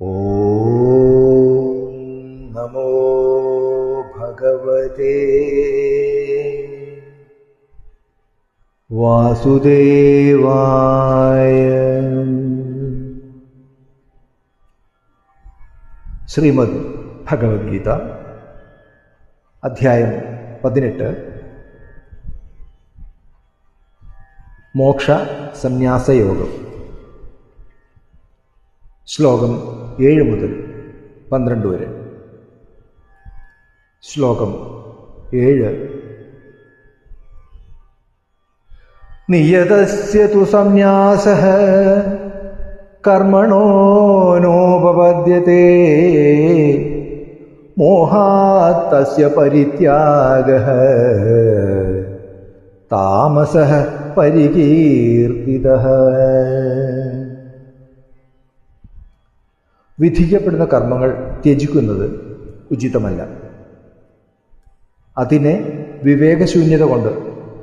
ॐ नमो भगवते വാസുദേവായ ശ്രീമദ് ഭഗവത്ഗീത അധ്യായം പതിനെട്ട് മോക്ഷ സന്യാസയോഗം ശ്ലോകം ഏഴ് മുതൽ പന്ത്രണ്ട് വരെ. ശ്ലോകം ഏഴ്. നിയതസ്യ തു സംന്യാസഃ. കർമ്മണോ നോപപദ്യത്തെ. മോഹാത് തസ്യ പരിത്യാഗഃ. താമസഃ പരികീർത്തിതഃ. വിധിക്കപ്പെടുന്ന കർമ്മങ്ങൾ ത്യജിക്കുന്നത് ഉചിതമല്ല. അതിനെ വിവേകശൂന്യത കൊണ്ട്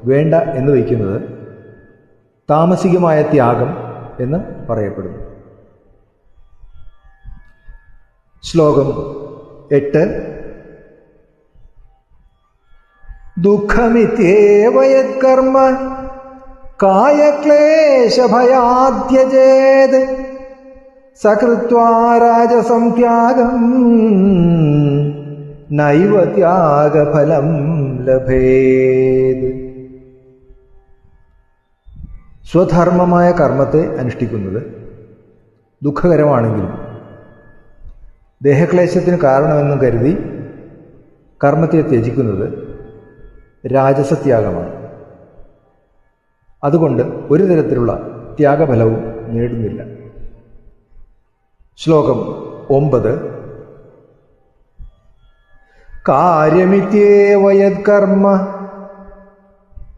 വേണ്ട എന്ന് വയ്ക്കുന്നത് താമസികമായ ത്യാഗം എന്ന് പറയപ്പെടുന്നു. ശ്ലോകം എട്ട്. ദുഃഖമിത്യേവയത്കർമ്മ കായക്ലേശഭയാദ്യജേത്. സകൃത്വാ ത്യാഗം. നൈവ ത്യാഗഫലം ലഭേത്. സ്വധർമ്മമായ കർമ്മത്തെ അനുഷ്ഠിക്കുന്നത് ദുഃഖകരമാണെങ്കിലും ദേഹക്ലേശത്തിന് കാരണമെന്നും കരുതി കർമ്മത്തെ ത്യജിക്കുന്നത് രാജസത്യാഗമാണ്. അതുകൊണ്ട് ഒരു തരത്തിലുള്ള ത്യാഗഫലവും നേടുന്നില്ല. ശ്ലോകം ഒമ്പത്. കാര്യമിത്യേവയത്കർമ്മ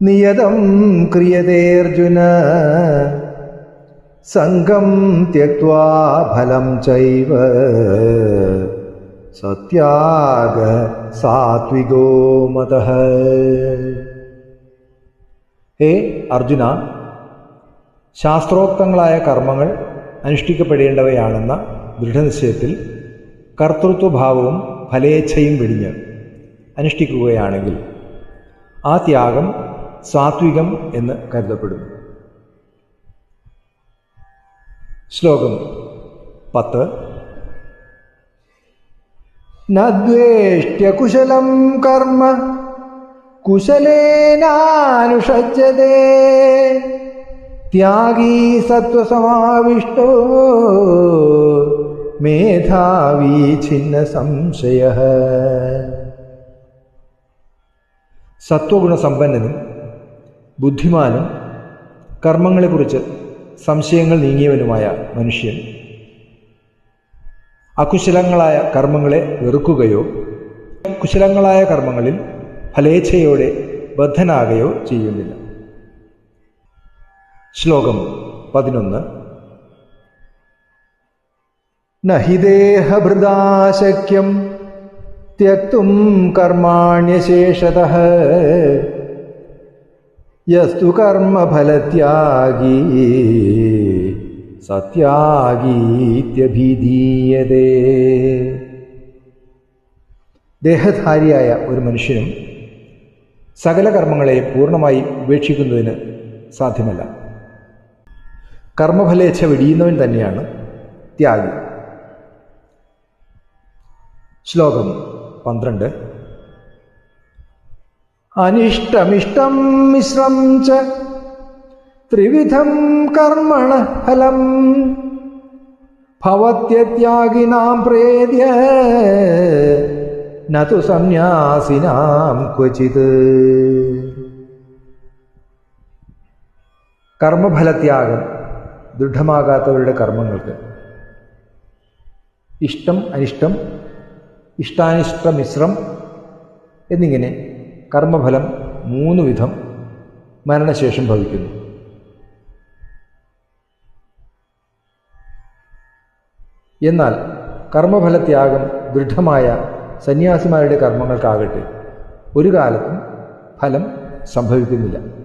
നിയതം ക്രിയതേർജുന സംഘം ത്യക്വാ ഫലം ചൈവ സത്യാഗ സാത്വികോ മത. ഹേ അർജുന ശാസ്ത്രോക്തങ്ങളായ കർമ്മങ്ങൾ അനുഷ്ഠിക്കപ്പെടേണ്ടവയാണെന്ന ദൃഢനിശ്ചയത്തിൽ കർത്തൃത്വഭാവവും ഫലേച്ഛയും വെടിഞ്ഞ് അനുഷ്ഠിക്കുകയാണെങ്കിൽ ആ ത്യാഗം സാത്വികം എന്ന് കരുതപ്പെടുന്നു. ശ്ലോകം പത്ത്. നദ്വേഷ്ട്യകുശലം കർമ്മ കുശലേനാനുഷജ്യതേ. ത്യാഗീ സത്വസമാവിഷ്ടോ? മേധാവി ഛിന്ന സംശയ. സത്വഗുണസമ്പന്നനും ബുദ്ധിമാനും കർമ്മങ്ങളെക്കുറിച്ച് സംശയങ്ങൾ നീങ്ങിയവനുമായ മനുഷ്യൻ അകുശലങ്ങളായ കർമ്മങ്ങളെ വെറുക്കുകയോ കുശലങ്ങളായ കർമ്മങ്ങളിൽ ഫലേച്ഛയോടെ ബദ്ധനാകുകയോ ചെയ്യുന്നില്ല. ശ്ലോകം പതിനൊന്ന് നഹി ദേഹഭൃദാശക്യം त्यक्तुं कर्माण्यशेषतः यस्तु कर्मफलत्यागी സത്യാഗീത്യഭിധീയതേ ദേഹധാരിയായ ഒരു മനുഷ്യനും സകല കർമ്മങ്ങളെ പൂർണ്ണമായി ഉപേക്ഷിക്കുന്നതിന് സാധ്യമല്ല കർമ്മഫലേച്ഛ വെടിയുന്നവൻ തന്നെയാണ് ത്യാഗി. ശ്ലോകം പന്ത്രണ്ട്. അനിഷ്ടമിഷ്ടം മിശ്രം ച ത്രിവിധം കർമ്മണ ഫലം. ഭവത്യത്യാഗിനാം പ്രേദ്യ നതു സന്യാസിനാം ക്വചിത്. കർമ്മഫലത്യാഗം ദൃഢമാകാത്തവരുടെ കർമ്മങ്ങൾക്ക്. ഇഷ്ടം അനിഷ്ടം ഇഷ്ടാനിഷ്ട മിശ്രം എന്നിങ്ങനെ കർമ്മഫലം മൂന്ന് വിധം മരണശേഷം ഭവിക്കുന്നു. എന്നാൽ കർമ്മഫലത്യാഗം ദൃഢമായ സന്യാസിമാരുടെ കർമ്മങ്ങൾക്കാകട്ടെ ഒരു കാലത്തും ഫലം സംഭവിക്കുന്നില്ല.